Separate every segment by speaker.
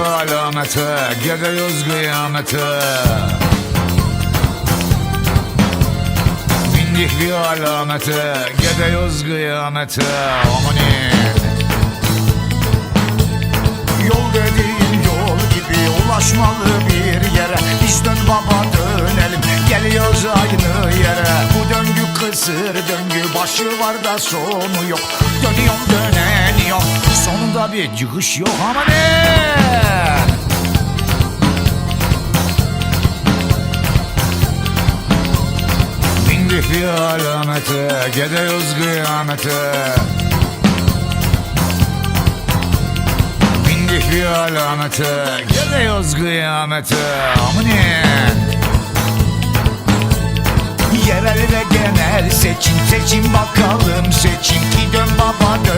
Speaker 1: alamete Gidiyoruz kıyamete. Bindik bir alamete Gidiyoruz kıyamete. Amanin
Speaker 2: Yol dediğin yol gibi ulaşmalı bir yere. Biz dön baba dönelim. Geliyoruz aynı yere. Bu döngü kısır döngü. Başı var da sonu yok. Dönüyorum döneniyor bir çıkış yok ama ne?
Speaker 1: Bindik bir alamete Gidiyoruz kıyamete Bindik bir alamete Gidiyoruz kıyamete Amanin
Speaker 2: Yerel ve genel seçim seçim bakalım. Seçim Ki dön baba dönelim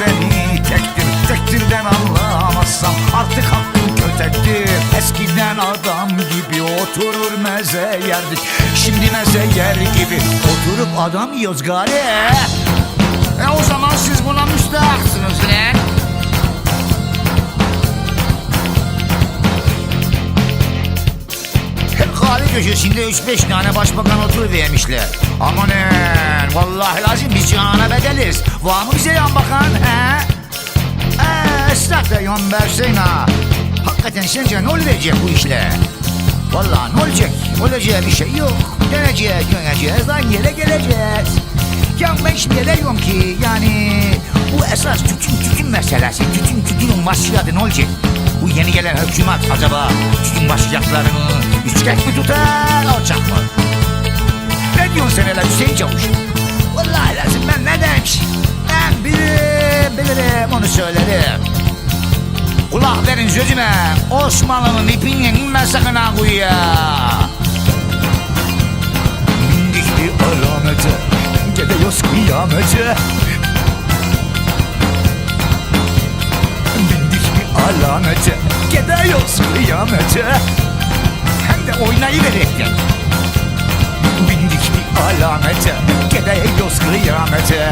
Speaker 2: beni tektir Tektirden anlamazsam artık hakkım kötektir Eskiden adam gibi oturur meze yerdik Şimdi meze yer gibi oturup adam yiyoruz gari E o zaman siz buna müstahaksınız lan Kahve köşesinde 3-5 tane başbakan oturuvermişler. Amanın vallahi lazım biz cihana bedeliz. Var mı bize yan bakan he? Eee ıslak da yan versin ha. Hakikaten sence ne olacak bu işle? Vallahi ne olacak? Olacağı bir şey yok. Döneceğiz, döneceğiz, lan yere geleceğiz. Ya ben şimdi diyorum ki yani bu esas tütün tütün meselesi. Tütün tütünün başladı ne olacak? Bu yeni gelen hükümet acaba tütün başlayacaklarını üçkek mi tutar, alacak mı? Ne diyorsun sen hele Hüseyin Çavuş? Onu söylerim. Kulak verin sözüme. Osmanlı'nın ipini inme sakın ha kuyuya. Bindik bir alamete. Gidiyoruz kıyamete. Bindik bir alamete. Gidiyoruz kıyamete. Hem de oynayıverekten. Bindik bir alamete. Gidiyoruz kıyamete.